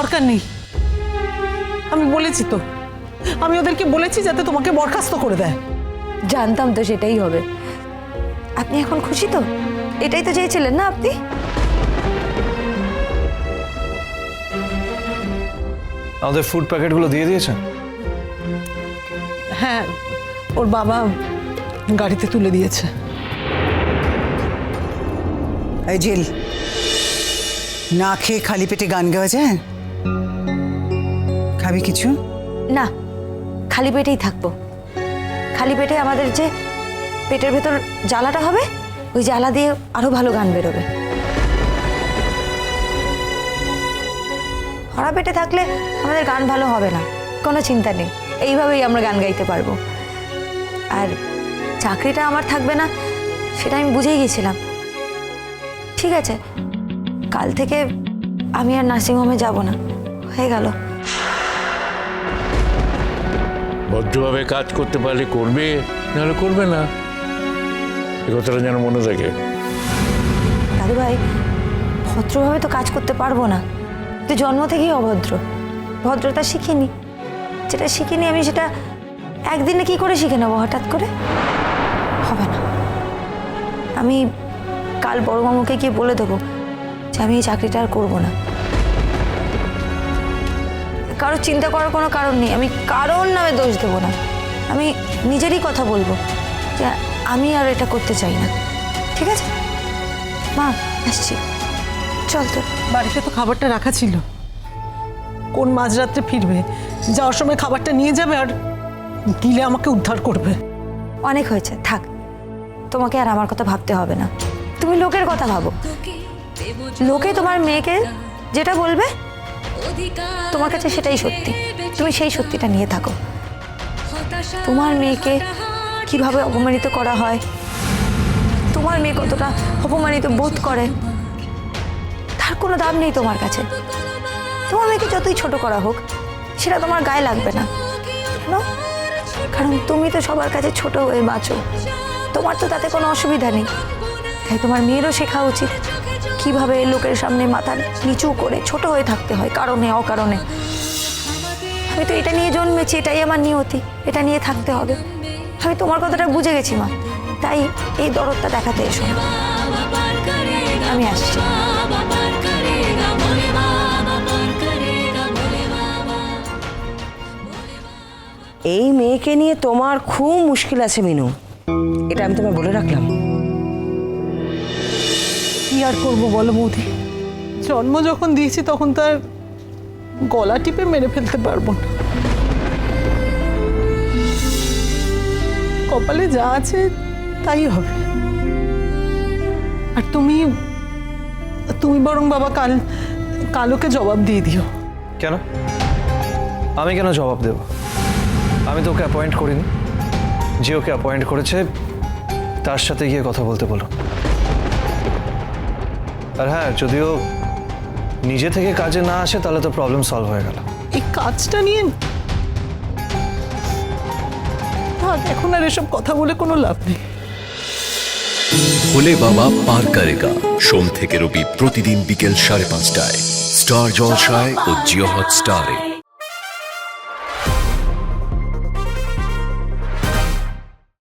দরকার নেই। আমি বলেছি তো। আমি ওদেরকে বলেছি যাতে তোমাকে বরখাস্ত করে দেয়। জানতাম তো সেটাই হবে। আপনি এখন খুশি তো? এটাই তো চেয়েছিলেন না আপনি? আমাদের ফুড প্যাকেটগুলো দিয়ে দিয়েছেন? হ্যাঁ ওর বাবা গাড়িতে তুলে দিয়েছে। এই জেল না খেয়ে খালি পেটে গান গাওয়া যায় খাবি কিছু? না, খালি পেটেই থাকব। খালি পেটে আমাদের যে পেটের ভেতর জ্বালাটা হবে, ওই জ্বালা দিয়ে আরও ভালো গান বেরোবে। ভরা পেটে থাকলে আমাদের গান ভালো হবে না, কোনো চিন্তা নেই, এইভাবেই আমরা গান গাইতে পারব। আর চাকরিটা আমার থাকবে না, সেটা আমি বুঝেই গেছিলাম। ঠিক আছে, কাল থেকে আমি আর নার্সিংহোমে যাব না, হয়ে গেল। ভদ্রভাবে কাজ করতে পারলে করবে, নাহলে করবে না। এ কথাটা যেন মনে থাকে। দাদু ভাই, ভদ্রভাবে তো কাজ করতে পারব না। তুই জন্ম থেকেই অভদ্র। ভদ্রতা শিখিনি। যেটা শিখিনি আমি সেটা একদিনে কি করে শিখে নেব হঠাৎ করে? হবে না। আমি কাল বড় মামুকে গিয়ে বলে দেবো যে আমি এই চাকরিটা আর করব না। কারও চিন্তা করার কোনো কারণ নেই। আমি কারোর নামে দোষ দেবো না। আমি নিজেরই কথা বলব যে আমি আর এটা করতে চাই না। ঠিক আছে? মা আসছি। চল তো বাড়িতে তো খাবারটা রাখা ছিল। কোন মাঝরাত্রে ফিরবে? যাওয়ার সময় খাবারটা নিয়ে যাবে আর দিলে আমাকে উদ্ধার করবে। অনেক হয়েছে। থাক। তোমাকে আর আমার কথা ভাবতে হবে না। তুমি লোকের কথা ভাবো। লোকে তোমার মেয়েকে যেটা বলবে তোমার কাছে সেটাই সত্যি। তুমি সেই সত্যিটা নিয়ে থাকো। তোমার মেয়েকে কীভাবে অপমানিত করা হয়? তোমার মেয়ে কতটা অপমানিত বোধ করে? তার কোনো দাম নেই তোমার কাছে। তোমার মেয়েকে যতই ছোট করা হোক, সেটা তোমার গায়ে লাগবে না। কারণ তুমি তো সবার কাছে ছোট হয়ে বাঁচো। তোমার তো তাতে কোনো অসুবিধা নেই। তাই তোমার মেয়েরও শেখা উচিত। কীভাবে লোকের সামনে মাথা নিচু করে ছোট হয়ে থাকতে হয়, কারণে, অকারণে? আমি তো এটা নিয়ে জন্মেছি, এটাই আমার নিয়তি, এটা নিয়ে থাকতে হবে। আমি তোমার কথাটা বুঝে গেছি, মা। তাই এই দরদটা দেখাতে এসো। আমি আসছি। এই মেয়েকে নিয়ে তোমার খুব মুশকিল আছে, মিনু। এটা আমি তোমায় বলে রাখলাম। কি আর করব বলো বৌদি? জন্ম যখন দিয়েছি, তখন তার গলা টিপে মেরে ফেলতে পারব না। কপালে যা আছে, তাই হবে। আর তুমি তুমি বরং বাবা, কাল, কালোকে জবাব দিয়ে দিও। কেন? আমি কেন জবাব দেব? আমি তো ওকে অ্যাপয়েন্ট করিনি। যে ওকে অ্যাপয়েন্ট করেছে, তার সাথে গিয়ে কথা বলতে বলো। আর হ্যাঁ যদিও নিজে থেকে কাজে না আসে তাহলে তো প্রবলেম সলভ হয়ে গেল। এই কাজটা নিয়ে এখন আর এসব কথা বলে কোনো লাভ নেই। ভোলে বাবা পার করেগা সোম থেকে রবি প্রতিদিন বিকেল সাড়ে পাঁচটায়। স্টার জলসায় ও জিও হট স্টারে